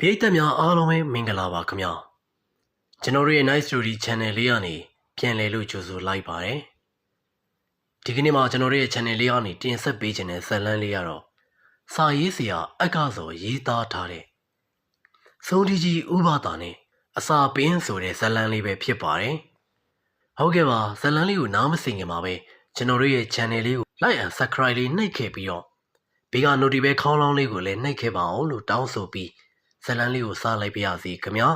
ပရိသတ်များအားလုံးပဲမင်္ဂလာပါခင်ဗျာကျွန်တော်တို့ရဲ့ Nice Story Channel လေးကနေပြန်လည်လို့ကြိုဆိုလိုက်ပါတယ်ဒီကနေ့မှာကျွန်တော်တို့ရဲ့ channel လေးကနေတင်ဆက်ပေးခြင်းတဲ့ဇာတ်လမ်းလေးကတော့စာရေးဆရာအက္ခစောရေးသားထားတဲ့ဆုံးဒီကြီးဥပဒါနဲ့အစာပင်းဆိုတဲ့ဇာတ်လမ်းလေးပဲဖြစ်ပါတယ်ဟုတ်ကဲ့ပါဇာတ်လမ်းလေးကိုနားမစင်ခင်မှာပဲကျွန်တော်တို့ရဲ့ channel လေးကို like and subscribe လေးနှိပ်ခဲ့ပြီးတော့ဘေက notification ခေါင်းလောင်းလေးကိုလည်းနှိပ်ခဲ့ပါအောင်လို့တောင်းဆိုပြီး ဇတ်လန်းလေးကိုစလိုက်ပါရစီခင်ဗျာ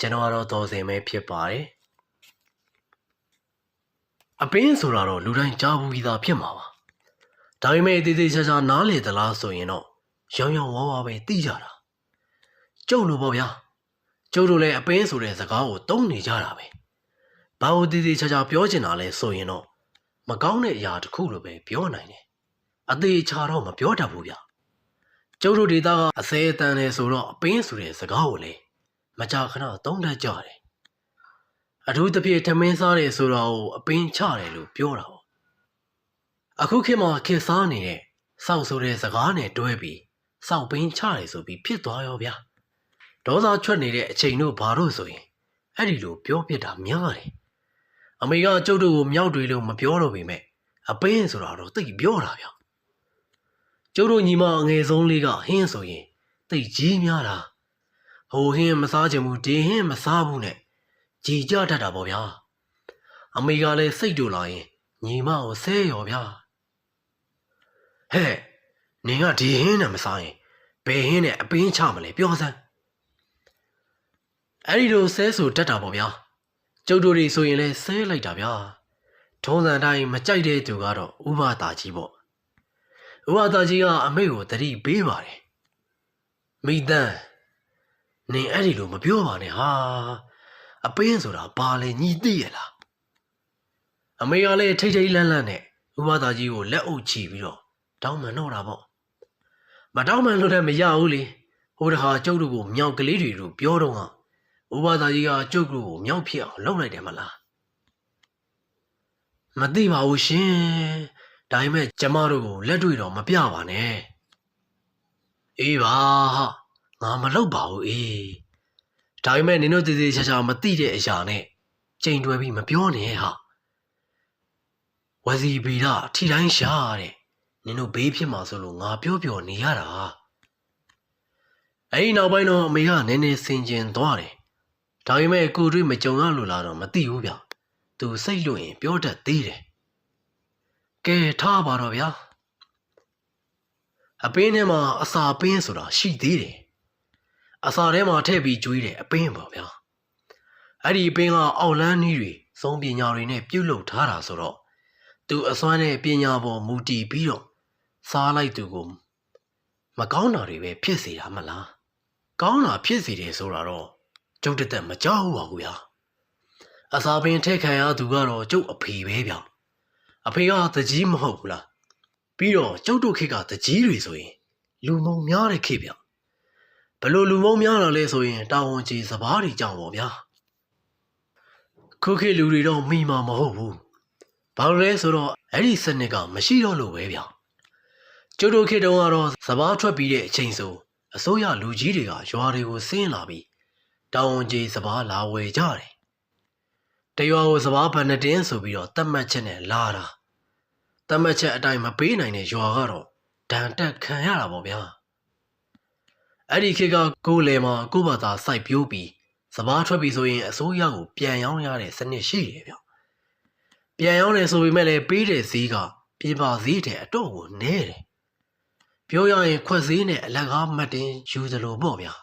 ကျွန်တော်ကတော့တော်စင်ပဲဖြစ်ပါတယ်အပင်းဆိုတာတော့လူတိုင်းကြားဘူးပြီးသားဖြစ်မှာပါဒါပေမဲ့တေးသေးချာချာနားလေသလားဆိုရင်တော့ရောင်ရောင်ဝါးဝါပဲသိကြတာကျုပ်လိုပေါ့ဗျာကျုပ်တို့လည်းအပင်းဆိုတဲ့စကားကိုတုံးနေကြတာပဲဘာလို့တေးသေးချာချာပြောချင်တာလဲဆိုရင်တော့မကောင်းတဲ့အရာတစ်ခုလိုပဲပြောနိုင်တယ်အသေးချာတော့မပြောတတ်ဘူးဗျာ ကျုပ်တို့ဒေတာကအစဲအတန်နေဆိုတော့အပင်းဆိုတဲ့စကားကိုလေမကြာခဏသုံးတတ်ကြတယ်အထူးသဖြင့်ထမင်းစားတယ်ဆိုတော့အပင်းချတယ်လို့ပြောတာပေါ့အခုခေတ်မှာခေတ်စားနေတဲ့စောက်ဆိုတဲ့စကားနဲ့တွဲပြီးစောက်ပင်းချတယ်ဆိုပြီးဖြစ်သွားရောဗျာဒေါသချွတ်နေတဲ့အချိန်တို့ဘာလို့ဆိုရင်အဲ့ဒီလိုပြောပြတာများတယ်အမေကကျုပ်တို့ကိုမြောက်တွေလို့မပြောတော့ပေမဲ့အပင်းဆိုတာတော့သိပ်ပြောတာဗျာ ကျုပ်တို့ညီမအငယ်ဆုံးလေးကဟင်းဆိုရင်တိတ်ကြီးများတာဟိုဟင်းမစားချင်ဘူးဒီဟင်းမစားဘူးနဲ့ကြည်ကြတတ်တာပေါ့ဗျာအမေကလည်းစိတ်တူလာရင်ညီမကိုဆဲရောဗျာဟဲ့နင်ကဒီဟင်းနဲ့မစားရင်ဘယ်ဟင်းနဲ့အပင်းချမလဲပြောစမ်းအဲ့ဒီလိုဆဲဆိုတတ်တာပေါ့ဗျာကျုပ်တို့တွေဆိုရင်လည်းဆဲလိုက်တာဗျာထုံးစံတိုင်းမကြိုက်တဲ့သူကတော့ဥပဒါကြီးပေါ့ ဥပဒါကြီးကအမေကိုတတိပေးပါတယ်မိတန်းနင်အဲ့ဒီလိုမပြောပါနဲ့ဟာအပင်းဆိုတာဘာလဲညီသိရလားအမေကလည်းထိတ်ထိတ်လန့်လန့်နဲ့ဥပဒါကြီးကိုလက်အုပ်ချပြီးတော့တောင်းပန်တော့တာပေါ့မတောင်းပန်လို့လည်းမရဘူးလေဟိုတခါကျုပ်တို့ကိုမြောက်ကလေးတွေတို့ပြောတော့ကဥပဒါကြီးကကျုပ်တို့ကိုမြောက်ဖြစ်အောင်လုပ်လိုက်တယ်မလားမသိပါဘူးရှင် ဒါပေမဲ့ကျမတို့ကိုလက်တွေ့တော့မပြပါနဲ့အေးပါဟာငါမလုပ်ပါဘူးအေးဒါပေမဲ့နင်တို့တည်တည်ချာချာမသိတဲ့အရာနဲ့ချိန်တွယ်ပြီးမပြောနဲ့ဟာဝစီပီလာထီတိုင်းရှာတဲ့နင်တို့ဘေးဖြစ်မှာဆိုလို့ငါပြောပြောနေရတာအဲ့ဒီနောက်ပိုင်းတော့အမေကနည်းနည်းစင်ကျင်သွားတယ်ဒါပေမဲ့ကိုတွေ့မကြုံရလို့လားတော့မသိဘူးဗျသူစိတ်လွင့်ရင်ပြောတတ်သေးတယ် ကဲထားပါတော့ဗျာအပင်းထဲမှာအစာပင်းဆိုတာရှိသေးတယ်အစာထဲမှာထည့်ပြီးကျွေးတယ်အပင်းပါဗျာအဲ့ဒီအပင်းကအောက်လန်းနည်းတွေစုံပညာတွေနဲ့ပြုတ်လုထားတာဆိုတော့သူအစွမ်းနဲ့ပညာပေါ်မူတည်ပြီးတော့စားလိုက်သူကိုမကောင်းတာတွေပဲဖြစ်စေတာမလားကောင်းတာဖြစ်စေတယ်ဆိုတာတော့ကျုပ်တက်တက်မကြောက်ဘူးပါဘူးဗျာအစာပင်ထည့်ခံရသူကတော့ကျုပ်အဖေပဲဗျာ အဖေကတကြီးမဟုတ်ဘူးလားပြီးတော့ကျုပ်တို့ခေတ်ကတကြီးတွေဆိုရင် လူမုံများတဲ့ခေတ်ဗျဘလို့လူမုံများတာလဲဆိုရင်တာဝန်ကြီးစပားတွေကြောင့်ပေါ့ဗျာခုခေတ်လူတွေတော့မိမှာမဟုတ်ဘူးဘာလို့လဲဆိုတော့အဲ့ဒီစနစ်ကမရှိတော့လို့ပဲဗျကျုပ်တို့ခေတ်တုန်းကတော့စပားထွက်ပြီးတဲ့အချိန်ဆိုအစိုးရလူကြီးတွေကရွာတွေကိုဆင်းလာပြီးတာဝန်ကြီးစပားလာဝယ်ကြတယ်တ ရွာကိုစပားဘဏ္ဍတင်းဆိုပြီးတော့တတ်မှတ်ချက်နဲ့လာတာတတ်မှတ်ချက်အတိုင်းမပေးနိုင်တဲ့ရွာကတော့ဒဏ်တက်ခံရတာပေါ့ဗျာအဲ့ဒီခေတ်ကကိုယ်လေမှာကိုယ့်ဘာသာစိုက်ပျိုးပြီးစပားထွက်ပြီးဆိုရင်အစိုးရကိုပြန်ရောင်းရတဲ့စနစ်ရှိတယ်ဗျပြန်ရောင်းတယ်ဆိုပေမဲ့လည်းပေးတဲ့ဈေးကပြင်ပါဈေးတဲ့အတော့ကိုနည်းတယ်ပြောရရင်ခွက်ဈေးနဲ့အလကားမှတ်တင်ယူသလိုပေါ့ဗျာ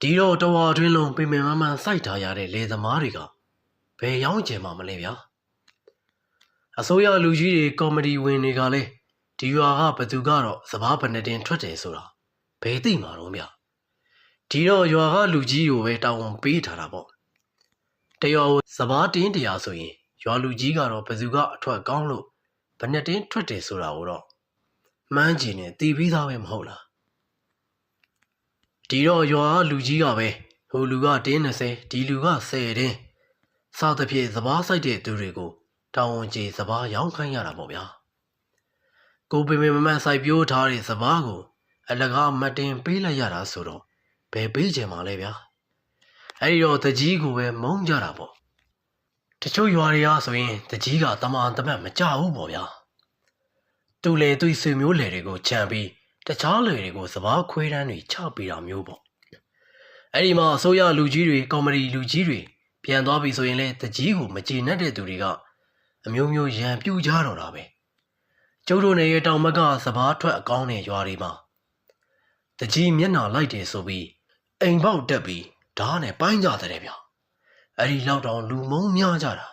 ဒီတော့တဝါတွင်းလုံးပင်ပင်မမှန်စိုက်ထားရတဲ့လေသမားတွေက ဘယ်ရောင်းကျင်မှာမလဲဗျာအစိုးရလူကြီးတွေကော်မတီဝင်တွေကလည်းဒီရွာကဘသူကတော့စပားဘဏ္ဍတင်ထွက်တယ်ဆိုတာဘယ်သိမှာတော့ဗျာဒီတော့ရွာကလူကြီးကိုပဲတာဝန်ပေးထားတာပေါ့တရွာကိုစပားတင်းတရားဆိုရင်ရွာလူကြီးကတော့ဘသူကအထွက်ကောင်းလို့ဘဏ္ဍတင်ထွက်တယ်ဆိုတာကိုတော့မှန်းကျင်နေတီးပြီးသားပဲမဟုတ်လားဒီတော့ရွာကလူကြီးကပဲဟိုလူကတင်း20ဒီလူက10တင်း စသဖြင့်စပားဆိုင်တဲ့သူတွေကိုတောင်းဝန်ကြီးစပားရောင်းခိုင်းရတာပေါ့ဗျာကိုပင်ပင်မမတ်ဆိုင်ပြိုးထားတဲ့စပားကို အလကားမတ်တင်ပေးလိုက်ရတာဆိုတော့ဘယ်ပေးချင်မှာလဲဗျာအဲ့ဒီတော့တကြီးကိုပဲမုန်းကြတာပေါ့တချို့ရွာတွေကဆိုရင်တကြီးကတမန်တမတ်မကြဘူးပေါ့ဗျာသူလေသူ့ဆွေမျိုးလေတွေကိုခြံပြီးတခြားလေတွေကိုစဘာခွေးတန်းတွေချပေးတာမျိုးပေါ့အဲ့ဒီမှာအစိုးရလူကြီးတွေကော်မတီလူကြီးတွေ ပြန်သွားပြီဆိုရင်လေတကြီးကိုမကျေနပ်တဲ့သူတွေကအမျိုးမျိုးရန်ပြူကြတော့တာပဲကျုပ်တို့နေရတောင်မကစဘာထွက်အကောင်းတဲ့ရွာတွေမှာတကြီးမျက်နှာလိုက်တယ်ဆိုပြီးအိမ်ပေါက်တက်ပြီးဓားနဲ့ပိုင်းကြတဲ့ဗျအဲ့ဒီလောက်တောင်လူမုံများကြတာ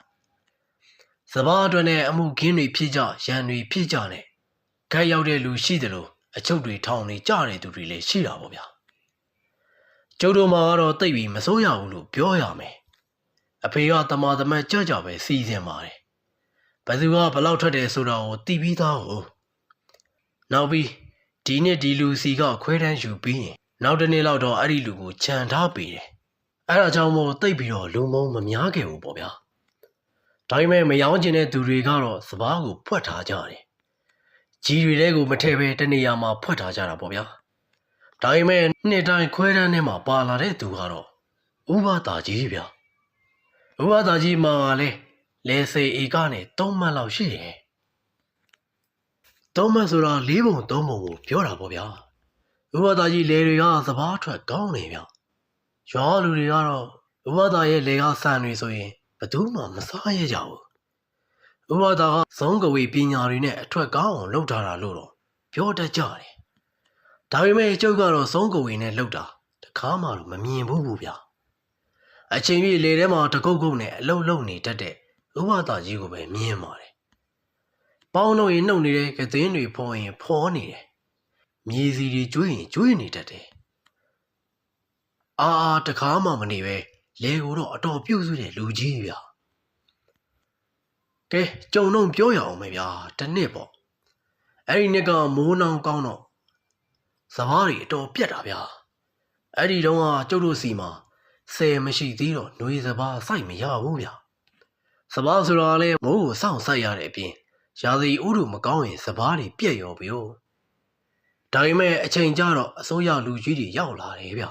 စဘာအတွက်နဲ့အမှုခင်းတွေဖြစ်ကြရန်တွေဖြစ်ကြနဲ့ခိုက်ရောက်တဲ့လူရှိတယ်လို့အချုပ်တွေထောင်နေကြတဲ့သူတွေလည်းရှိတာပေါ့ဗျာကျုပ်တို့မှာကတော့တိတ်ပြီးမစိုးရဘူးလို့ပြောရမယ် အဖေကတမာတမတ်ကြကြပဲစီစဉ်ပါတယ်ဘယ်သူကဘလောက်ထွက်တယ်ဆိုတာကိုတီးပြီးသားကိုနောက်ပြီးဒီနေ့ဒီလူစီကခွဲတန်းယူပြီးရင်နောက်တစ်နေ့လောက်တော့အဲ့ဒီလူကိုခြံထားပေးတယ်အဲ့ဒါကြောင့်မို့တိတ်ပြီးတော့လူမုံမများခဲ့ဘူးပေါ့ဗျာဒါပေမဲ့မယောင်းကျင်တဲ့သူတွေကတော့စပားကိုဖွက်ထားကြတယ်ကြီးတွေတဲကိုမထည့်ပဲတနေရာမှာဖွက်ထားကြတာပေါ့ဗျာဒါပေမဲ့နှစ်တိုင်းခွဲတန်းထဲမှာပါလာတဲ့သူကတော့ဥပဒါကြီးဗျာ ဥပဒါကြီးမှာလည်းလဲစေဧကနဲ့၃မှတ်လောက်ရှိတယ်၃မှတ်ဆိုတာ၄ပုံ၃ပုံကိုပြောတာပေါ့ဗျာဥပဒါကြီးလေတွေကစပားထွက်ကောင်းနေဗျာရွာလူတွေကတော့ဥပဒါရဲ့လေကဆန်တွေဆိုရင်ဘယ်သူမှမစားရကြဘူးဥပဒါကသုံးကဝေပညာတွေနဲ့အထွက်ကောင်းအောင်လုပ်ထားတာလို့တော့ပြောတတ်ကြတယ်ဒါပေမဲ့ကျုပ်ကတော့သုံးကဝေနဲ့လုပ်တာတခါမှတော့မမြင်ဘူးဘူးဗျာ အချိန်ပြည့်လေထဲမှာတကုတ်ကုတ်နဲ့အလုံးလုံးနေတတ်တဲ့ဥပဒါကြီးကိုပဲမြင်ပါတယ်ပေါင်းလို့ရင်နှုတ်နေတဲ့ကသင်းတွေဖော်ရင်ဖော်နေတယ်မြေစီတွေကျွေးရင်ကျွေးနေတတ်တယ်အာအာတခါမှမနေပဲလေကိုတော့အတော်ပြုတ်စုတဲ့လူကြီးဗျာကဲကြုံတော့ပြောရအောင်မယ်ဗျာတနစ်ပေါ့အဲ့ဒီနှစ်ကမိုးနောင်ကောင်းတော့စဘာတွေအတော်ပြက်တာဗျာအဲ့ဒီတုန်းကကျုပ်တို့စီမှာ ဆယ်မရှိသေးတော့ຫນွေစဘာစိုက်မရဘူးဗျာစဘာဆိုတာလဲမိုးကိုစောင့်ဆိုင်ရတဲ့အပြင်ရာသီဥတုမကောင်းရင်စဘာတွေပြက်ရောဗျို့ဒါပေမဲ့အချိန်ကျတော့အစိုးရလူကြီးတွေရောက်လာတယ်ဗျ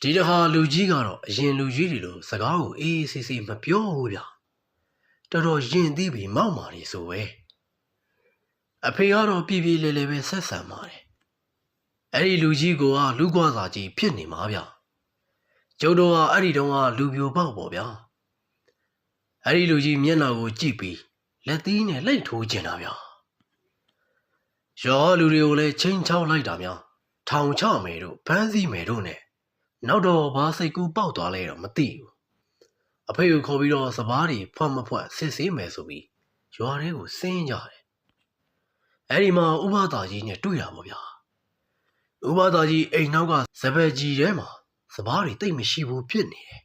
ဒီတခါလူကြီးကတော့အရင်လူကြီးတွေလိုစကားကိုအေးအေးဆေးဆေးမပြောဘူးဗျတော်တော်ယဉ်သိပြီးမောက်မာနေဆိုပဲအဖေကတော့ပြပြလေလေပဲဆက်ဆံပါတယ်အဲ့ဒီလူကြီးကလူကွာစာကြီးဖြစ်နေမှာဗျ ကျုပ်တို့ကအဲ့ဒီတုန်းကလူပြိုပေါက်ပေါ့ဗျာအဲ့ဒီလူကြီးမျက်နှာကိုကြည့်ပြီးလက်သီးနဲ့လှိတ်ထိုးကျင်တာဗျာရောလူတွေကိုလည်းချင်းချောက်လိုက်တာများထောင်ချမယ်တို့ဖမ်းဆီးမယ်တို့နဲ့နောက်တော့ဘာစိတ်ကူးပေါက်သွားလဲတော့မသိဘူးအဖေကိုခေါ်ပြီးတော့စပားတွေဖွက်မဖွက်စစ်ဆေးမယ်ဆိုပြီးရွာထဲကိုဆင်းကြတယ်အဲ့ဒီမှာဥပဒါကြီးနဲ့တွေ့တာပေါ့ဗျာဥပဒါကြီးအိမ်နောက်ကဇပက်ကြီးထဲမှာ စပားတွေတိတ်မရှိဘူးဖြစ်နေတယ်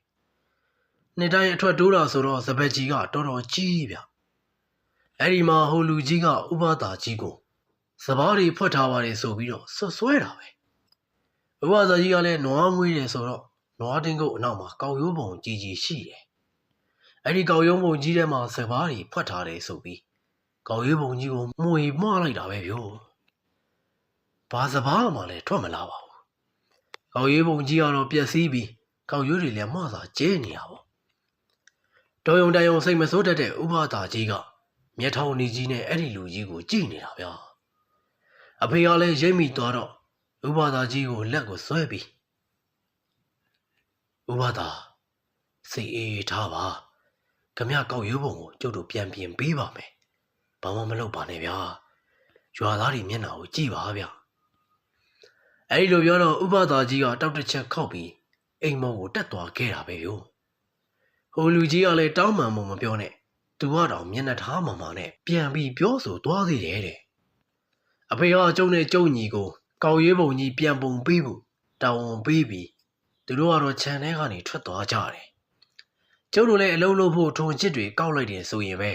နှစ်တိုင်းအထွက်တိုးတာဆိုတော့ဇပက်ကြီးကတော်တော်ကြီးဗျအဲ့ဒီမှာဟိုလူကြီးကဥပဒါကြီးကိုစပားတွေဖွက်ထားပါတယ်ဆိုပြီးတော့ဆွဆွဲတာပဲဘဝဇာကြီးကလည်းနွားမွေးတယ်ဆိုတော့နွားတင်းကုတ်အနောက်မှာကောက်ရိုးပုံကြီးကြီးရှိတယ်အဲ့ဒီကောက်ရိုးပုံကြီးထဲမှာစပားတွေဖွက်ထားတယ်ဆိုပြီးကောက်ရိုးပုံကြီးကိုမှုေမှားလိုက်တာပဲဗျို့ဘာစပားမှလည်းထွက်မလာပါဘူး ကောက်ရိုးပုံကြီးကတော့ပြက်စီးပြီးကောက်ရိုးတွေလည်းမှားစာကျဲနေတာပေါ့တော်ယုံတန်ယုံစိတ်မဆိုးတတ်တဲ့ဥပဒါကြီးကမျက်ထောင်နေကြီးနဲ့အဲ့ဒီလူကြီးကိုကြည့်နေတာဗျာအဖေကလည်းရိတ်မိသွားတော့ဥပဒါကြီးကိုလက်ကိုဆွဲပြီးဥပဒါစိတ်အေးထားပါခမရကောက်ရိုးပုံကိုကျုပ်တို့ပြန်ပြင်ပေးပါမယ်ဘာမှမလုပ်ပါနဲ့ဗျာရွာသားတွေမျက်နှာကိုကြည့်ပါဗျာ အဲ့ဒီလိုပြောတော့ဥပဒါကြီးကတောက်တစ်ချက်ခောက်ပြီးအိမ်မောကိုတက်သွားခဲ့တာပဲယောဟိုလူကြီးကလည်းတောင်းပန်မှုမပြောနဲ့သူကတော့မျက်နှာထားမှမှနဲ့ပြန်ပြီးပြောဆိုသွားသေးတယ်တဲ့အဖေကကျုံနဲ့ကျုံညီကိုကောက်ရွေးပုံကြီးပြန်ပုံပေးဖို့တောင်းဝန်ပေးပြီးသူတို့ကတော့ခြံထဲကနေထွက်သွားကြတယ်ကျုပ်တို့လည်းအလုံးလုံးဖို့ထုံချစ်တွေကောက်လိုက်တယ်ဆိုရင်ပဲ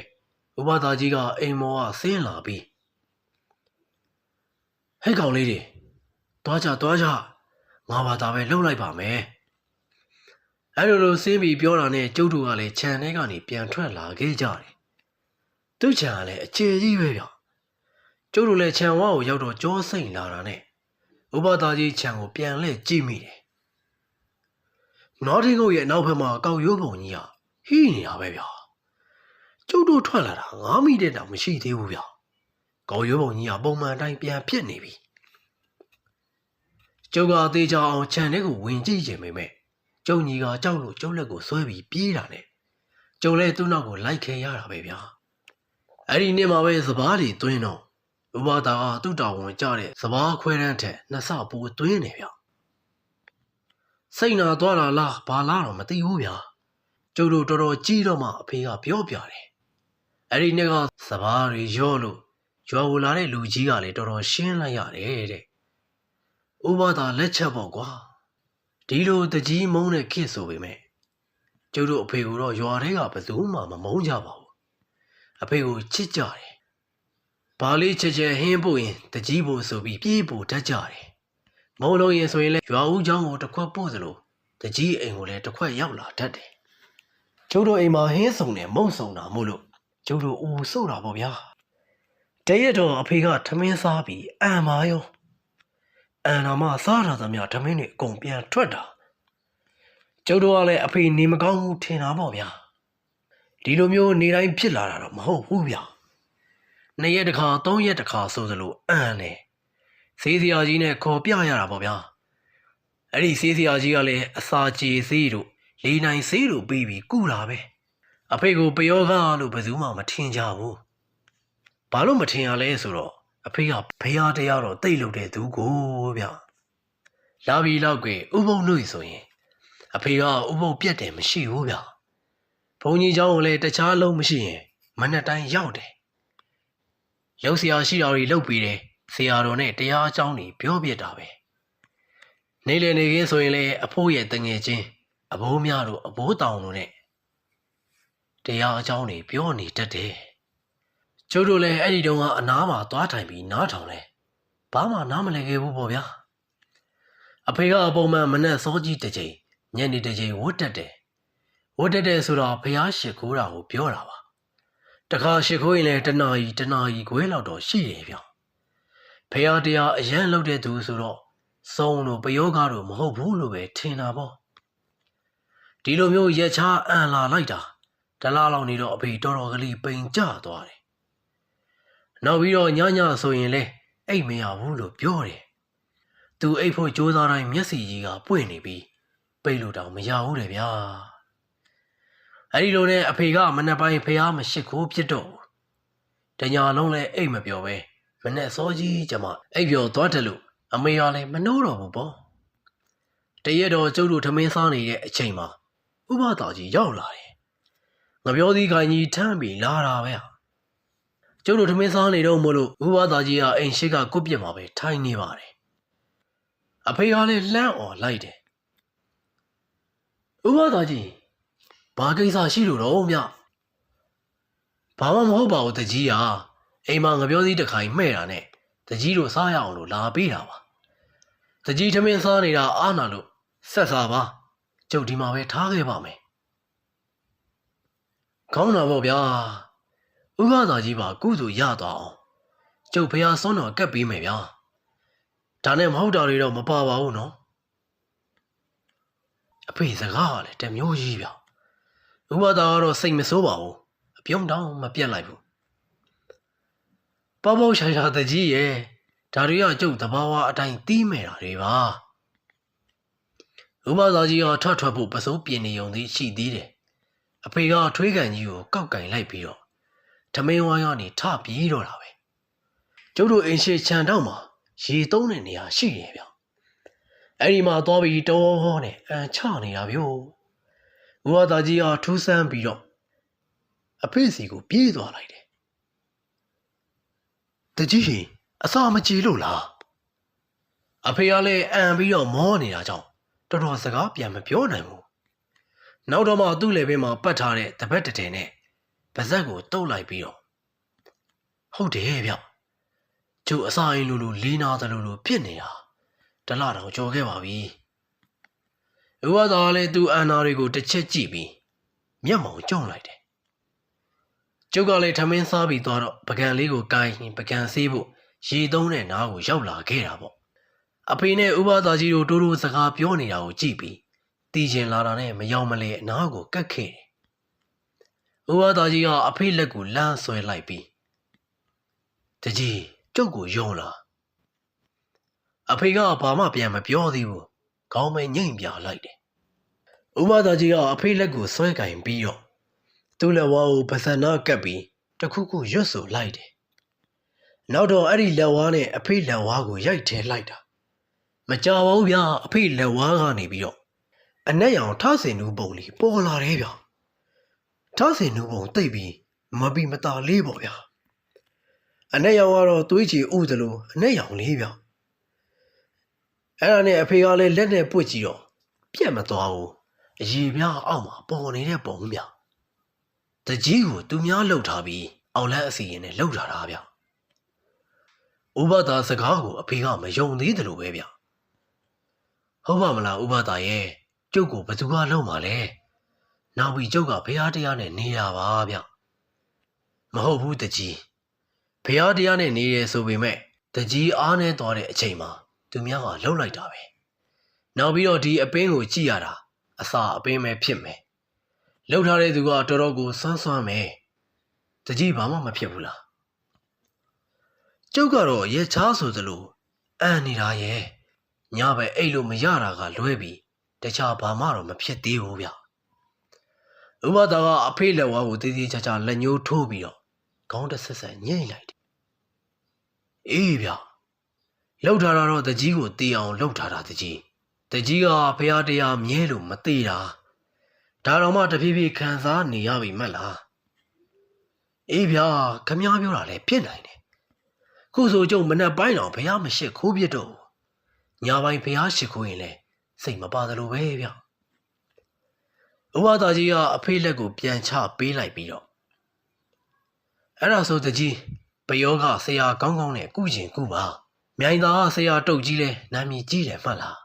ဥပဒါကြီးကအိမ်မောကဆင်းလာပြီးဟဲ့ကောင်လေးတွေ သွားကြသွားကြငါဘာသာပဲလှုပ်လိုက်ပါမယ်အဲ့လိုလိုဆင်းပြီးပြောတာနဲ့ကျုပ်တို့ကလည်းခြံထဲကနေပြန်ထွက်လာခဲ့ကြတယ်သူ့ခြံကလည်းအခြေကြီးပဲဗျကျုပ်တို့လည်းခြံဝါကိုရောက်တော့ကြောစိမ့်လာတာနဲ့ဥပသားကြီးခြံကိုပြန်လှည့်ကြည့်မိတယ်နွားထင်းကုတ်ရဲ့နောက်ဘက်မှာကောက်ရိုးပုံကြီးကဟိနေတာပဲဗျာကျုပ်တို့ထွက်လာတာ9မိနစ်တောင်မရှိသေးဘူးဗျာကောက်ရိုးပုံကြီးကပုံမှန်တိုင်းပြန်ဖြစ်နေပြီ ကျုပ်ကအသေးချောင်းအောင်ခြံထဲကိုဝင်ကြည့်ချင်ပေမဲ့ကျုံကြီးကကြောက်လို့ကျုပ်လက်ကိုဆွဲပြီးပြေးတာနဲ့ကျုံလည်းသူ့နောက်ကိုလိုက်ခဲရတာပဲဗျာအဲ့ဒီနေ့မှာပဲစပားလီသွင်းတော့ဥပဒါကသူ့တာဝန်ကြတဲ့စပားခွဲတန်းထက်နှစ်ဆပိုသွင်းနေဗျစိတ်နာသွားတာလားဘာလားတော့မသိဘူးဗျာကျုပ်တို့တော်တော်ကြီးတော့မှအဖေကပြောပြတယ်အဲ့ဒီနေ့ကစပားတွေရော့လို့ရွာဝင်လာတဲ့လူကြီးကလည်းတော်တော်ရှင်းလိုက်ရတယ်တဲ့ ဥပဒါလက်ချက်ပေါ့ကွာဒီလိုတကြီးမုန်းတဲ့ခေတ်ဆိုပေမဲ့ကျုပ်တို့အဖေကတော့ရွာထဲကဘယ်သူမှမမုန်းကြပါဘူးအဖေကိုချစ်ကြတယ် ဘာလေးချက်ချက်ဟင်းဖို့ရင်တကြီးဖို့ဆိုပြီးပြေးဖို့တတ်ကြတယ်။မုံလုံးရင်ဆိုရင်လည်းရွာဦးเจ้าကိုတစ်ခွက်ပို့သလိုတကြီးအိမ်ကိုလည်းတစ်ခွက်ရောက်လာတတ်တယ်။ကျုပ်တို့အိမ်မှာဟင်းစုံနဲ့မုံစုံတာမို့လို့ကျုပ်တို့အိုးစို့တာပေါ့ဗျာ။တရက်တော့အဖေကထမင်းစားပြီးအံပါရော။ အံတော်မှစားတာသမျှထမင်းတွေအကုန်ပြန်ထွက်တာ။ကျုပ်တို့ကလည်းအဖေနေမကောင်းဘူးထင်တာပေါ့ဗျာ။ဒီလိုမျိုးနေတိုင်းဖြစ်လာတာတော့မဟုတ်ဘူးဗျာ။နှစ်ရက်တစ်ခါသုံးရက်တစ်ခါဆိုသလိုအံ့နေဆေးစရာကြီးနဲ့ခေါ်ပြရတာပေါ့ဗျာအဲ့ဒီဆေးစရာကြီးကလည်းအစာကြေဆေးတို့လေးနိုင်ဆေးတို့ပြီးပြီးကုတာပဲအဖေကိုပယောဂလို့ဘယ်သူမှမထင်ကြဘူးဘာလို့မထင်ရလဲဆိုတော့ အဖေကဖះတရားတော့တိတ်လို့တဲ့သူကိုဗျလာပြီတော့ကွယ်ဥပုံလို့ဆိုရင်အဖေကဥပုံပြက်တယ်မရှိဘူးဗျဘုံကြီးเจ้าကိုလည်းတခြားလုံးမရှိရင်မနဲ့တိုင်းရောက်တယ် ရုပ်ဆရာရှိတာတွေလုပ်ပြီးတယ်ဆရာတော်နဲ့တရားအကြောင်းတွေပြောပြတာပဲနေလေနေခင်းဆိုရင်လေအဖိုးရဲ့တငယ်ချင်းအဘိုးများတို့အဘိုးတောင်တို့နဲ့တရားအကြောင်းတွေပြောနေတတ်တယ် ကျုပ်တို့လည်းအဲ့ဒီတုန်းကအနားမှာသွားထိုင်ပြီးနားထောင်လဲဘာမှနားမလည်ခဲ့ဘူးပေါ့ဗျာအဖေကအပုံမှန်မနဲ့စောကြီးတစ်ချိန်ညနေတစ်ချိန်ဝတ်တက်တယ်ဝတ်တက်တယ်ဆိုတော့ဖះရှိခိုးတာကိုပြောတာပါတခါရှိခိုးရင်လည်းတနာရီတနာရီခွဲလောက်တော့ရှိတယ်ဗျဖះတရားအရန်လုပ်တဲ့သူဆိုတော့စုံလို့ပယောဂတော့မဟုတ်ဘူးလို့ပဲထင်တာပေါ့ဒီလိုမျိုးရက်ချအန်လာလိုက်တာတလားလောက်နေတော့အဖေတော်တော်ကလေးပိန်ကျသွားတယ် နောက်ပြီးတော့ညညဆိုရင်လဲအိတ်မရဘူးလို့ပြောတယ်သူအိတ်ဖို့ကြိုးစားတိုင်းမျက်စိကြီးကပွင့်နေပြီးပိတ်လို့တောင်မရဘူးတယ်ဗျာအဲ့ဒီလိုနဲ့အဖေကမနှက်ပိုင်းဖះမရှိခိုးဖြစ်တော့ဘူးတညာလုံးလည်းအိတ်မပြောပဲမနှက်စောကြီးကျမအိတ်ပြောသွားတယ်လို့အမေကလည်းမနှိုးတော့ဘူးပေါ့တရက်တော့ကျုပ်တို့ထမင်းစားနေတဲ့အချိန်မှာဥပသားကြီးရောက်လာတယ်ငပြောသီးခိုင်ကြီးထမ်းပြီးလာတာပဲဟာ ကျုပ်တို့ထမင်းစားနေတော့မလို့ဥပသားကြီးကအိမ်ရှိကကုတ်ပြစ်မှာပဲထိုင်နေပါတယ်အဖေကလည်းလှမ်းអော်လိုက်တယ်ဥပသားကြီး ဘာကိစ္စရှိလို့တော့မြဘာမှမဟုတ်ပါဘူးတကြီးอ่ะအိမ်မှာငပြောစည်းတစ်ခိုင်မှဲ့တာနဲ့တကြီးတို့စားရအောင်လို့လာပေးတာပါတကြီးထမင်းစားနေတာအားနာလို့ဆက်စားပါကျုပ်ဒီမှာပဲထားခဲ့ပါမယ်ကောင်းတာပေါ့ဗျာ ဥပသာကြီးပါကုသိုလ်ရသွားအောင်ကျုပ်ဖះစွန်းတော်ကပ်ပြီးမယ်ဗျာဒါနဲ့မဟုတ်တာတွေတော့မပါပါဘူးနော်အဖေစကားကလည်းတမျိုးကြီးဗျာဥပဒါကတော့စိတ်မဆိုးပါဘူးအပြုံးတောင်မပြတ်လိုက်ဘူးပေါ့ပေါ့ရှာရှာတကြီးရဲ့ဒါတွေကကျုပ်တဘာဝအတိုင်းတီးမဲ့တာတွေပါဥပဒါကြီးကထွက်ထွက်ဖို့ပစိုးပြင်းနေုံသေးရှိသေးတယ်အဖေကထွေးကန်ကြီးကိုကောက်ကင်လိုက်ပြီးတော့ ထမင်းဝိုင်းကနေထပြေးတော့တာပဲကျုပ်တို့အင်ရှေခြံတောက်မှာရေသုံးတဲ့နေရာရှိတယ်ဗျအဲ့ဒီမှာသွားပြီးတောဟောနဲ့အန်ချနေတာဗျို့။ဦးဝသားကြီးအားထူးဆန်းပြီးတော့အဖေစီကိုပြေးသွားလိုက်တယ်။တကြီးရှင်အစာမကြည်လို့လား။အဖေကလည်းအံပြီးတော့မောနေတာကြောင့်တော်တော်စကားပြန်မပြောနိုင်ဘူး။နောက်တော့မှသူ့လေဘင်းမှာပတ်ထားတဲ့တပတ်တည်နဲ့ ပါဇက်ကိုတုပ်လိုက်ပြီးတော့ဟုတ်တယ်ဗျ။ကျုပ်အစာရင်လိုလိုလေးနာတယ်လို့လိုဖြစ်နေတာ။တလားတော့ကြော်ခဲ့ပါပြီ။ဥပဒါလည်းသူအန်နာတွေကိုတစ်ချက်ကြည့်ပြီးမျက်မှောင်ကျုံလိုက်တယ်။ကျုပ်ကလည်းထမင်းစားပြီးသွားတော့ပကံလေးကိုကိုင်းရင်ပကံဆေးဖို့ရေသုံးတဲ့နားကိုရောက်လာခဲ့တာပေါ့အဖေနဲ့ဥပသားကြီးတို့တိုးတိုးစကားပြောနေတာကိုကြည့်ပြီးတီကျင်လာတာနဲ့မယောင်မလဲအနားကိုကတ်ခဲ့တယ် ဥပသားကြီးကအဖေလက်ကိုလမ်းဆွဲလိုက်ပြီးတကြီးကျုပ်ကိုယုံလာအဖေကဘာမှပြန်မပြောသေးဘူးခေါင်းပဲညှိ့ပြလိုက်တယ်ဥပသားကြီးကအဖေလက်ကိုဆွဲကင်ပြီးတော့သူ့လက်ဝါးကိုပစံနာကပ်ပြီးတခုခုရွတ်ဆိုလိုက်တယ်နောက်တော့အဲ့ဒီလက်ဝါးနဲ့အဖေလက်ဝါးကိုရိုက်ထဲလိုက်တာမကြပါဘူးဗျာအဖေလက်ဝါးကနေပြီးတော့အနက်ရောင်ထဆင်နူးပုံလေးပေါ်လာတယ်ဗျာ ထဆင်နူးပုံတိတ်ပြီးမပီမတာလေးပေါ့ဗျာအနက်ရောင်ကတော့သွေးချီဥသလိုအနက်ရောင်လေးဗျာအဲ့ဒါနဲ့အဖေကလည်းလက်နဲ့ပွတ်ကြည့်တော့ပြက်မသွားဘူးအရေပြားအောက်မှာပေါ်နေတဲ့ပုံဗျာတကြီးကိုသူများလှုပ်ထားပြီးအောင်လက်အစီရင်နဲ့လှုပ်ထားတာဗျာဥပဒါစကားကိုအဖေကမယုံသေးတယ်လို့ပဲဗျာဟုတ်ပါမလားဥပဒါရဲ့ကျုပ်ကိုဘသူကလုံးပါလဲ နောက်ပြီးကျုပ်ကဘုရားတရားနဲ့နေတာပါဗျမဟုတ်ဘူးတကြီးဘုရားတရားနဲ့နေရဲဆိုပေမဲ့တကြီးအားနေသွားတဲ့အချိန်မှာသူများကလှုပ်လိုက်တာပဲနောက်ပြီးတော့ဒီအပင်းကိုကြည့်ရတာအစာအပင်းပဲဖြစ်မယ်လှုပ်ထားတဲ့သူကတော်တော်ကိုစွမ်းစွမ်းမယ်တကြီးဘာမှမဖြစ်ဘူးလားကျုပ်ကတော့ရဲချားဆိုသလိုအန်နေတာရဲ့ညပဲအိတ်လို့မရတာကလွဲပြီးတခြားဘာမှတော့မဖြစ်သေးဘူးဗျ ဥပဒါကအဖေလက်ဝါးကိုတည်တည်ချာချာလက်ညှိုးထိုးပြီးတော့ခေါင်းတစ်ဆက်ဆက်ညှိလိုက်တယ်အေးဗျလောက်ထားတာတော့တကြီးကိုတေးအောင်လောက်ထားတာတကြီးတကြီးကဖះတရားမြဲလို့မသေးတာဒါတော့မှတဖြည်းဖြည်းခံစားနေရပြီမက်လားအေးဗျခမားပြောတာလည်းဖြစ်နိုင်တယ်ခုဆိုကြုံမနဲ့ပိုင်းတော့ဖះမရှိခိုးပြစ်တော့ဘူးညာပိုင်းဖះရှိခိုးရင်လဲစိတ်မပါသလိုပဲဗျ ဥပဒါကြီးကအဖေလက်ကိုပြန်ချပေးလိုက်ပြီးတော့အဲ့ဒါဆိုတကြီးပယောကဆရာကောင်းကောင်းနဲ့ကုကျင်ကုပါမြိုင်သာကဆရာတုတ်ကြီးလဲနာမည်ကြီးတယ်မှတ်လား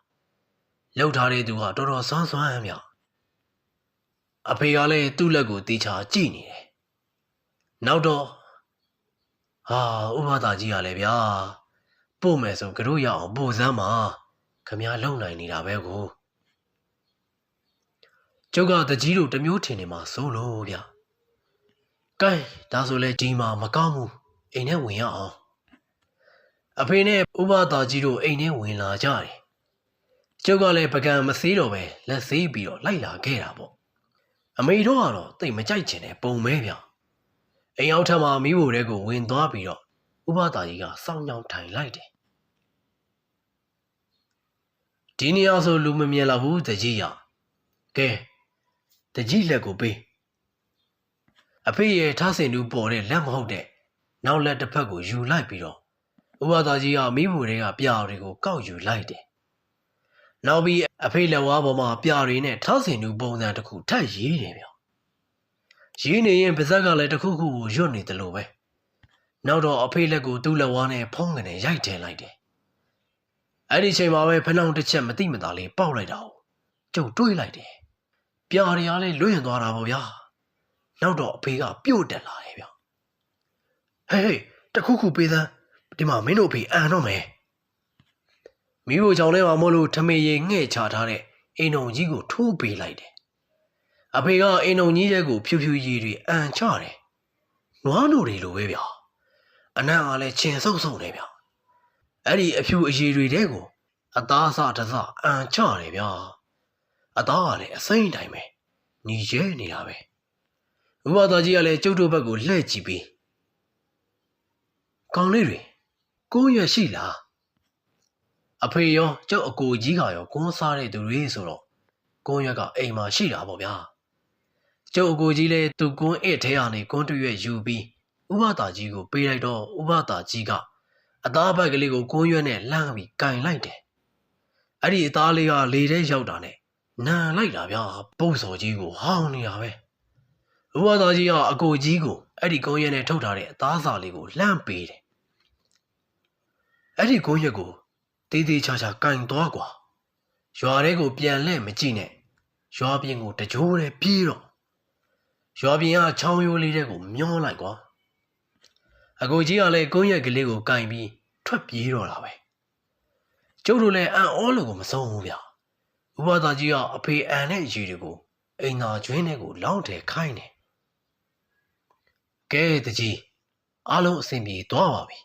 လောက်ထားတဲ့သူကတော်တော်စွမ်းစွမ်းဗျအဖေကလည်းသူ့လက်ကိုတီးချာကြည့်နေတယ်နောက်တော့ဟာဥပဒါကြီးကလည်းဗျာပို့မယ်ဆိုကတော့ရအောင်ပို့စမ်းပါခမည်းလုံနိုင်နေတာပဲကို ကျုပ်ကတကြီးတို့တစ်မျိုးထင်နေမှာစိုးလို့ဗျကဲဒါဆိုလဲဒီမှာမကောင်းဘူးအိမ်ထဲဝင်ရအောင်အဖေနဲ့ဥပဒါကြီးတို့အိမ်ထဲဝင်လာကြတယ်ကျုပ်ကလည်းပကံမသေးတော့ပဲလက်သေးပြီးတော့လိုက်လာခဲ့တာပေါ့အမေတို့ကတော့တိတ်မကြိုက်ချင်တဲ့ပုံမဲဗျအိမ်အောင်ထမှာမိဖို့တဲ့ကိုဝင်သွားပြီးတော့ဥပဒါကြီးကစောင်းကြောင်ထိုင်လိုက်တယ်ဒီနေရာဆိုလူမမြင်တော့ဘူးတကြီးရကဲ တကြီးလက်ကိုပေးအဖေရဲ့ထားစင်တူပေါ်တဲ့လက်မဟုတ်တဲ့နောက်လက်တစ်ဖက်ကိုယူလိုက်ပြီးတော့ဥပဒါကြီးကမိဖို့တွေကပြာတွေကိုကောက်ယူလိုက်တယ်နောက်ပြီးအဖေလက်ဝါးပေါ်မှာပြာတွေနဲ့ထားစင်တူပုံစံတစ်ခုထပ်ရေးတယ်ဗျရေးနေရင်ပါဇက်ကလည်းတစ်ခုခုကိုရွတ်နေတယ်လို့ပဲနောက်တော့အဖေလက်ကိုသူ့လက်ဝါးနဲ့ဖုံးကနေရိုက်တယ်လိုက်တယ်အဲ့ဒီချိန်မှာပဲဖနှောင်တစ်ချက်မတိမတာလေးပေါက်လိုက်တာကိုကျုပ်တွေးလိုက်တယ် ပြာတွေကလည်းလွင့်သွားတာပေါ့ဗျာနောက်တော့အဖေကပြုတ်တက်လာတယ်ဗျဟေးဟေးတခုခုပေးသမ်းဒီမှာမင်းတို့အဖေအန်တော့မယ်မိဖို့ကြောင့်လဲမှာမို့လို့ထမေရေငှဲ့ချထားတဲ့အိမ်ုံကြီးကိုထိုးပေးလိုက်တယ်အဖေကအိမ်ုံကြီးရဲ့ကိုဖြူဖြူရည်တွေအန်ချတယ်နွားနိုတွေလိုပဲဗျာအနံ့ကလည်းချင်ဆုပ်ဆုပ်နေဗျာအဲ့ဒီအဖြူအရည်တွေတဲ့ကိုအသားစတစအန်ချတယ်ဗျာ အသားကလည်းအစိမ့်တိုင်းပဲညီရဲနေတာပဲဥပဒါကြီးကလည်းကျုပ်တို့ဘက်ကိုလှည့်ကြည့်ပြီးကောင်းလေးတွေကိုရွက်ရှိလားအဖေရောကျုပ်အကိုကြီးကရောကွန်းစားတဲ့သူတွေဆိုတော့ကွန်းရွက်ကအိမ်မှာရှိတာပေါ့ဗျာကျုပ်အကိုကြီးလည်းသူကွန်းအစ်ထဲကနေကွန်းတရွက်ယူပြီးဥပဒါကြီးကိုပေးလိုက်တော့ဥပဒါကြီးကအသားဘက်ကလေးကိုကွန်းရွက်နဲ့လှမ်းပြီးကင်လိုက်တယ်အဲ့ဒီအသားလေးကလေထဲရောက်တာနဲ့ နန်လိုက်တာဗျာပုတ်စော်ကြီးကိုဟောင်းနေတာပဲဥပဒါကြီးကအကိုကြီးကိုအဲ့ဒီကွန်းရွက်နဲ့ထုတ်ထားတဲ့အသားစာလေးကိုလှမ်းပေးတယ်အဲ့ဒီကွန်းရွက်ကိုတေးသေးချာချာကင်သွားကွာရွာထဲကိုပြန်လဲမကြည့်နဲ့ရွာပြင်ကိုတကြိုးနဲ့ပြေးတော့ရွာပြင်ကချောင်းရိုးလေးတဲ့ကိုမျောလိုက်ကွာအကိုကြီးကလည်းကုန်းရက်ကလေးကိုကင်ပြီးထွက်ပြေးတော့တာပဲကျုပ်တို့လည်းအံ့ဩလို့ကိုမဆုံးဘူးဗျ ဥပဒါကြီးကအဖေအန်နဲ့ရေတွေကိုအိမ်သာကျွင်းထဲကိုလောင်းတယ်ခိုင်းတယ်ကဲတကြီးအားလုံးအဆင်ပြေသွားပါပြီ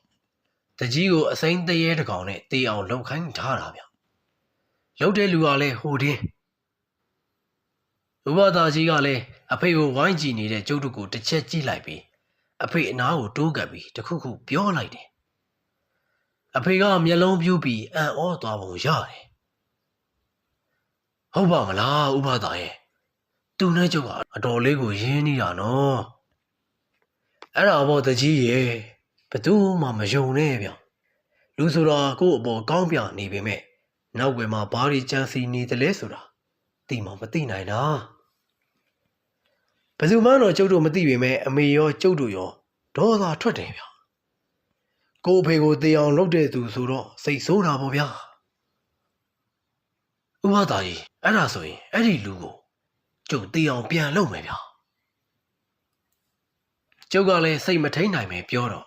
တကြီးကိုအစိမ့်တရေတကောင်နဲ့တေးအောင်လှုပ်ခိုင်းထားတာဗျလှုပ်တဲ့လူကလည်းဟိုတင်းဥပဒါကြီးကလည်းအဖေကိုဝိုင်းကြည့်နေတဲ့ကျုပ်တို့ကိုတစ်ချက်ကြည့်လိုက်ပြီးအဖေအနားကိုတိုးကပ်ပြီးတခုခုပြောလိုက်တယ်အဖေကမျက်လုံးပြူးပြီးအံ့ဩသွားပုံရတယ် ဟုတ်ပါမလားဥပဒါရဲ့သူနဲ့ကျုပ်ကအတော်လေးကိုရင်းနေတာနော်အဲ့ဒါဘောတကြီးရဲ့ဘသူမှမယုံနဲ့ဗျလူဆိုတာကိုယ့်အပေါ်ကောင်းပြနေပေမဲ့နောက်ွယ်မှာဘာတွေကြံစီနေတယ်လဲဆိုတာသိမှမသိနိုင်တာဘယ်သူမှတော့ကျုပ်တို့မသိပေမဲ့အမေရောကျုပ်တို့ရောဒေါသထွက်တယ်ဗျကို့အဖေကိုတေအောင်လုပ်တဲ့သူဆိုတော့စိတ်ဆိုးတာပေါ့ဗျာ ဥပဒါကြီးအဲ့ဒါဆိုရင်အဲ့ဒီလူကိုကျုပ်တေအောင်ပြန်လုပ်မယ်ဗျာကျုပ်ကလည်းစိတ်မထိန်နိုင်ပဲပြောတော့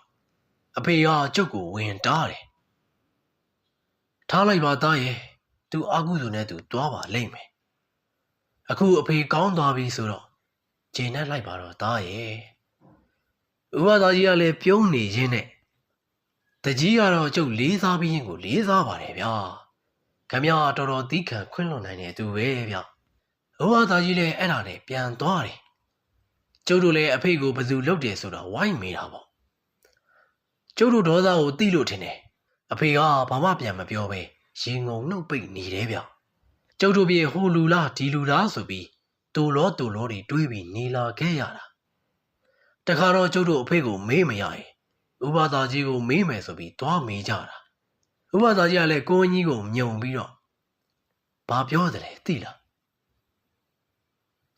အဖေကကျုပ်ကိုဝင်တားတယ်ထားလိုက်ပါသားရဲ့သူအာကုသူနဲ့သူတွားပါလိမ့်မယ်အခုအဖေကောင်းသွားပြီဆိုတော့ဂျင်းနဲ့လိုက်ပါတော့သားရဲ့ဥပဒါကြီးကလည်းပြုံးနေရင်းနဲ့တကြီးကတော့ကျုပ်လေးစားပြီးရင်ကိုလေးစားပါတယ်ဗျာ ခမရတော်တော်သီးခံခွင့်လွန်နိုင်တဲ့သူပဲဗျဥပဒါကြီးလည်းအဲ့ဒါနဲ့ပြန်သွားတယ်ကျုပ်တို့လည်းအဖေကိုဘယ်သူလုပ်တယ်ဆိုတော့ဝိုင်းမေးတာပေါ့ကျုပ်တို့ဒေါသကိုသိလို့ထင်တယ်အဖေကဘာမှပြန်မပြောပဲရင်ငုံနှုတ်ပိတ်နေတယ်ဗျကျုပ်တို့ပြေဟိုလူလားဒီလူလားဆိုပြီးတူလောတူလောတွေတွေးပြီးနေလာခဲ့ရတာတခါတော့ကျုပ်တို့အဖေကိုမေးမရရင်ဥပဒါကြီးကိုမေးမယ်ဆိုပြီးသွားမေးကြတာ ဥပဒါကြီးကလည်းကိုင်းကြီးကိုမြုံပြီးတော့ဘာပြောတယ်လဲသိလား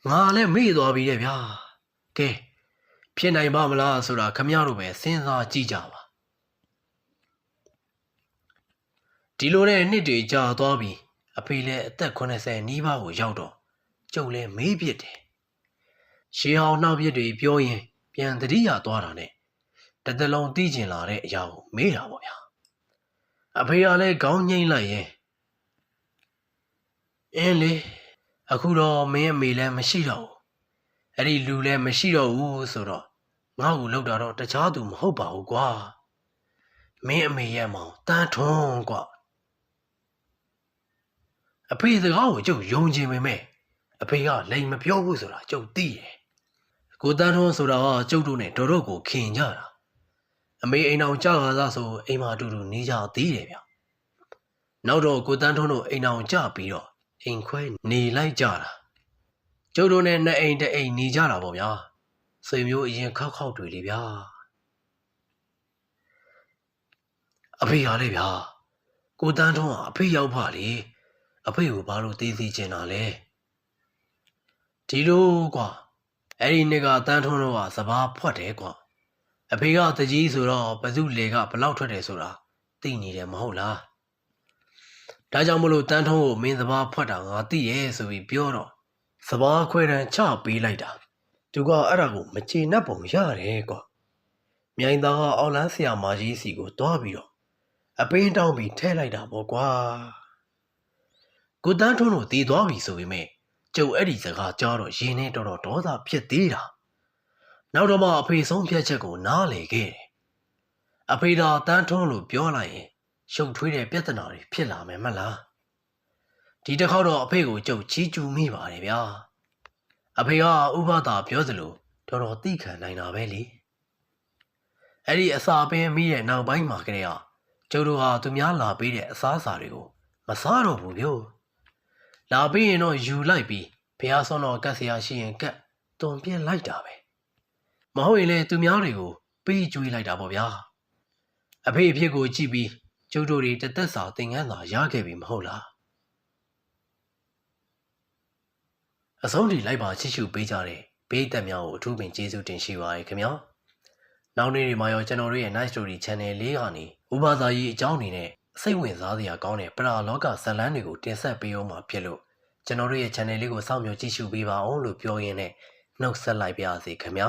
ငါလည်းမေ့သွားပြီတဲ့ဗျာကဲဖြစ်နိုင်ပါမလားဆိုတာခမရတို့ပဲစဉ်းစားကြည့်ကြပါဒီလိုနဲ့နှစ်တွေကြာသွားပြီအဖေလည်းအသက်80နီးပါးကိုရောက်တော့ကျုပ်လည်းမေးပြစ်တယ်ရှေးဟောင်းနှောက်ပြစ်တွေပြောရင်ပြန်တတိယသွားတာနဲ့တသလုံးသိကျင်လာတဲ့အရာကိုမေးတာပေါ့ဗျာ အဖေကလည်းခေါင်းငိမ့်လိုက်ရင်အင်းလေအခုတော့မင်းအမေလည်းမရှိတော့ဘူးအဲ့ဒီလူလည်းမရှိတော့ဘူးဆိုတော့ငါ့ကိုလောက်တာတော့တခြားသူမဟုတ်ပါဘူးကွာမင်းအမေရဲ့မောင်တန်းထွန်းကွာအဖေစကားကိုကျုပ်ယုံကြည်ပေမဲ့အဖေကလိမ်မပြောဘူးဆိုတာကျုပ်သိတယ်ကိုတန်းထွန်းဆိုတာကကျုပ်တို့နဲ့တော်တော်ကိုခင်ကြတာ အမေအိမ်အောင်ကြောက်ရသားဆိုအိမ်မှာအတူတူနေကြသေးတယ်ဗျနောက်တော့ကိုတန်းထွန်းတို့အိမ်အောင်ကြပြီးတော့အိမ်ခွဲနေလိုက်ကြတာကျုပ်တို့နဲ့နှစ်အိမ်တစ်အိမ်နေကြတာပေါ့ဗျာဆွေမျိုးအရင်ခောက်ခောက်တွေလေဗျာအဖေရလေဗျာကိုတန်းထွန်းကအဖေရောက်ပါလေအဖေကိုဘာလို့သေးသေးချင်တာလဲဒီလိုကွာအဲ့ဒီနေ့ကတန်းထွန်းတော့ကစဘာဖွက်တယ်ကွာ အဖေကတကြီးဆိုတော့ဘသူလေကဘလောက်ထွက်တယ်ဆိုတာသိနေတယ်မဟုတ်လားဒါကြောင့်မလို့တန်းထုံးကိုမင်းစဘာဖွက်တာငါသိရဲ့ဆိုပြီးပြောတော့စဘာခွဲတန်းချပေးလိုက်တာသူကအဲ့ဒါကိုမချေနှက်ပုံရတယ်ကွာမြိုင်သားကအော်လန်းဆရာမကြီးစီကိုတွားပြီးတော့အပင်းတောင်းပြီးထဲလိုက်တာပေါ့ကွာကိုတန်းထုံးတို့တည်သွားပြီဆိုပေမဲ့ကျုပ်အဲ့ဒီစကားကြားတော့ရင်နဲ့တော်တော်ဒေါသဖြစ်သေးတာ နောက်တော့မှအဖေဆုံးဖြတ်ချက်ကိုနားလေခဲ့တယ်။အဖေသာတန်းထွန်းလို့ပြောလိုက်ရင်ရှုပ်ထွေးတဲ့ပြဿနာတွေဖြစ်လာမယ်မလား။ဒီတစ်ခေါက်တော့အဖေကိုကြုတ်ချီးကျူးမိပါတယ်ဗျာ။အဖေကဥပဒါပြောသလိုတော်တော်သိခံနိုင်တာပဲလေ။အဲ့ဒီအစာပင်မိတဲ့နောက်ပိုင်းမှာကလေးကကျုပ်တို့ဟာသူများလာပေးတဲ့အစားအစာတွေကိုမစားတော့ဘူးဗျ။လာပေးရင်တော့ယူလိုက်ပြီးဖះဆုံးတော့ကတ်ဆရာရှိရင်ကတ်တွန်ပြက်လိုက်တာပဲ။ မဟုတ်ရင်လည်းသူများတွေကိုပေးကြွေးလိုက်တာပေါ့ဗျာအဖေအဖြစ်ကိုကြည့်ပြီးကျုပ်တို့တွေတသက်စာသင်ခန်းစာရခဲ့ပြီမဟုတ်လားအဆုံးထိလိုက်ပါချစ်ရှုပေးကြတဲ့ဘေးသက်များကိုအထူးပင်ကျေးဇူးတင်ရှိပါရခင်ဗျာနောက်နေ့တွေမှာရောကျွန်တော်တို့ရဲ့ Nice Story Channel လေးကနေဥပစာရေးအကြောင်းအနေနဲ့စိတ်ဝင်စားစရာကောင်းတဲ့ပရာလောကဇာတ်လမ်းတွေကိုတင်ဆက်ပေးအောင်မှာဖြစ်လို့ကျွန်တော်တို့ရဲ့ channel လေးကိုစောင့်မျှော်ကြည့်ရှုပေးပါအောင်လို့ပြောရင်းနဲ့နှုတ်ဆက်လိုက်ပါရစေခင်ဗျာ